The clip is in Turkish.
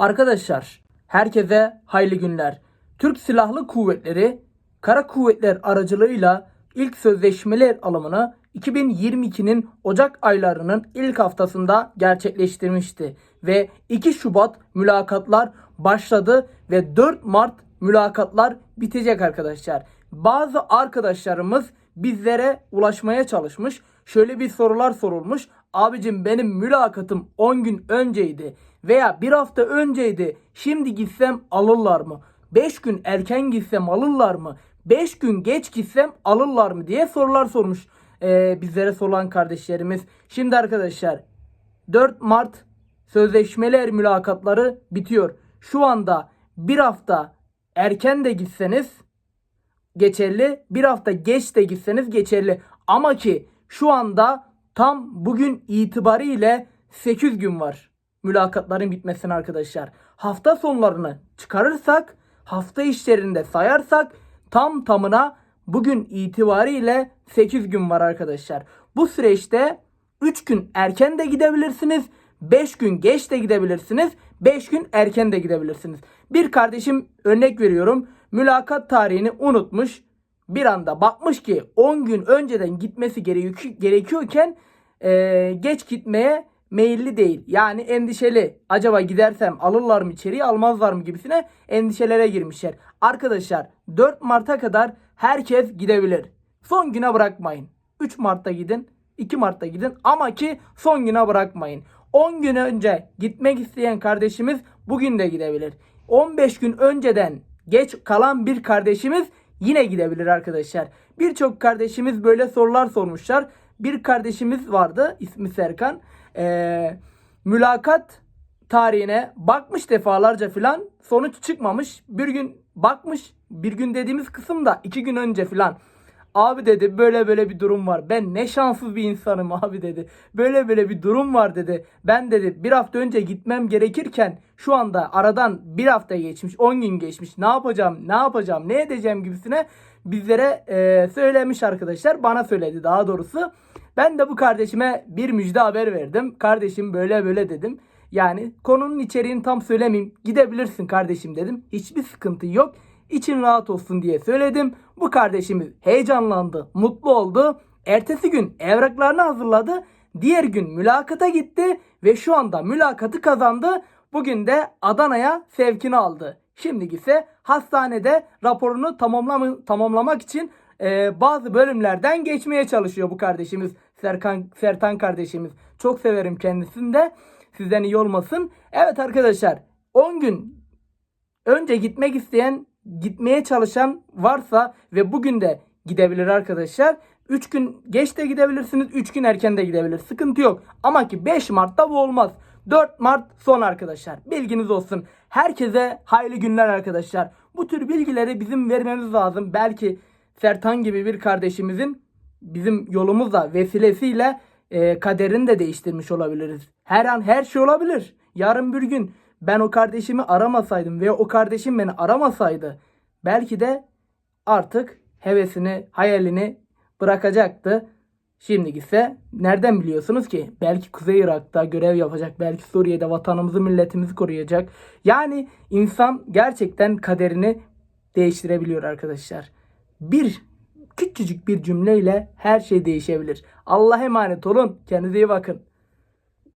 Arkadaşlar herkese hayırlı günler. Türk Silahlı Kuvvetleri Kara Kuvvetler aracılığıyla ilk sözleşmeler alımını 2022'nin Ocak aylarının ilk haftasında gerçekleştirmişti ve 2 Şubat mülakatlar başladı ve 4 Mart mülakatlar bitecek arkadaşlar. Bazı arkadaşlarımız bizlere ulaşmaya çalışmış. Şöyle bir sorular sorulmuş. Abicim benim mülakatım 10 gün önceydi veya bir hafta önceydi. Şimdi gitsem alırlar mı? 5 gün erken gitsem alırlar mı? 5 gün geç gitsem alırlar mı diye sorular sormuş eee, bizlere sorulan kardeşlerimiz. Şimdi arkadaşlar 4 Mart sözleşmeler mülakatları bitiyor. Şu anda bir hafta erken de gitseniz geçerli. Bir hafta geç de gitseniz geçerli. Ama ki şu anda tam bugün itibariyle 8 gün var mülakatların bitmesine arkadaşlar. Hafta sonlarını çıkarırsak, hafta işlerinde sayarsak tam tamına bugün itibariyle 8 gün var arkadaşlar. Bu süreçte 3 gün erken de gidebilirsiniz. 5 gün geç de gidebilirsiniz. 5 gün erken de gidebilirsiniz. Bir kardeşim örnek veriyorum. Mülakat tarihini unutmuş. Bir anda bakmış ki 10 gün önceden gitmesi gerek- gerekiyorken eee, geç gitmeye meyilli değil. Yani endişeli. Acaba gidersem alırlar mı içeriye almazlar mı gibisine endişelere girmişler. Arkadaşlar 4 Mart'a kadar herkes gidebilir. Son güne bırakmayın. 3 Mart'ta gidin. 2 Mart'ta gidin ama ki son güne bırakmayın. 10 gün önce gitmek isteyen kardeşimiz bugün de gidebilir. 15 gün önceden geç kalan bir kardeşimiz yine gidebilir arkadaşlar. Birçok kardeşimiz böyle sorular sormuşlar. Bir kardeşimiz vardı ismi Serkan. Ee, mülakat tarihine bakmış defalarca filan sonuç çıkmamış. Bir gün bakmış bir gün dediğimiz kısımda iki gün önce filan. Abi dedi böyle böyle bir durum var. Ben ne şanssız bir insanım abi dedi. Böyle böyle bir durum var dedi. Ben dedi bir hafta önce gitmem gerekirken şu anda aradan bir hafta geçmiş 10 gün geçmiş. Ne yapacağım ne yapacağım ne edeceğim gibisine bizlere e, söylemiş arkadaşlar. Bana söyledi daha doğrusu. Ben de bu kardeşime bir müjde haber verdim. Kardeşim böyle böyle dedim. Yani konunun içeriğini tam söylemeyeyim. Gidebilirsin kardeşim dedim. Hiçbir sıkıntı yok. İçin rahat olsun diye söyledim. Bu kardeşimiz heyecanlandı, mutlu oldu. Ertesi gün evraklarını hazırladı. Diğer gün mülakata gitti ve şu anda mülakatı kazandı. Bugün de Adana'ya sevkini aldı. Şimdi ise hastanede raporunu tamamlam tamamlamak için e, bazı bölümlerden geçmeye çalışıyor bu kardeşimiz. Serkan Sertan kardeşimiz. Çok severim kendisini de. Sizden iyi olmasın. Evet arkadaşlar 10 gün önce gitmek isteyen, gitmeye çalışan varsa ve bugün de gidebilir arkadaşlar. 3 gün geç de gidebilirsiniz, 3 gün erken de gidebilir. Sıkıntı yok. Ama ki 5 Mart'ta bu olmaz. 4 Mart son arkadaşlar. Bilginiz olsun. Herkese hayırlı günler arkadaşlar. Bu tür bilgileri bizim vermemiz lazım. Belki Sertan gibi bir kardeşimizin bizim yolumuzla vesilesiyle e, kaderini de değiştirmiş olabiliriz. Her an her şey olabilir. Yarın bir gün ben o kardeşimi aramasaydım ve o kardeşim beni aramasaydı belki de artık hevesini, hayalini bırakacaktı. Şimdi ise nereden biliyorsunuz ki? Belki Kuzey Irak'ta görev yapacak, belki Suriye'de vatanımızı, milletimizi koruyacak. Yani insan gerçekten kaderini değiştirebiliyor arkadaşlar. Bir küçücük bir cümleyle her şey değişebilir. Allah'a emanet olun. Kendinize iyi bakın.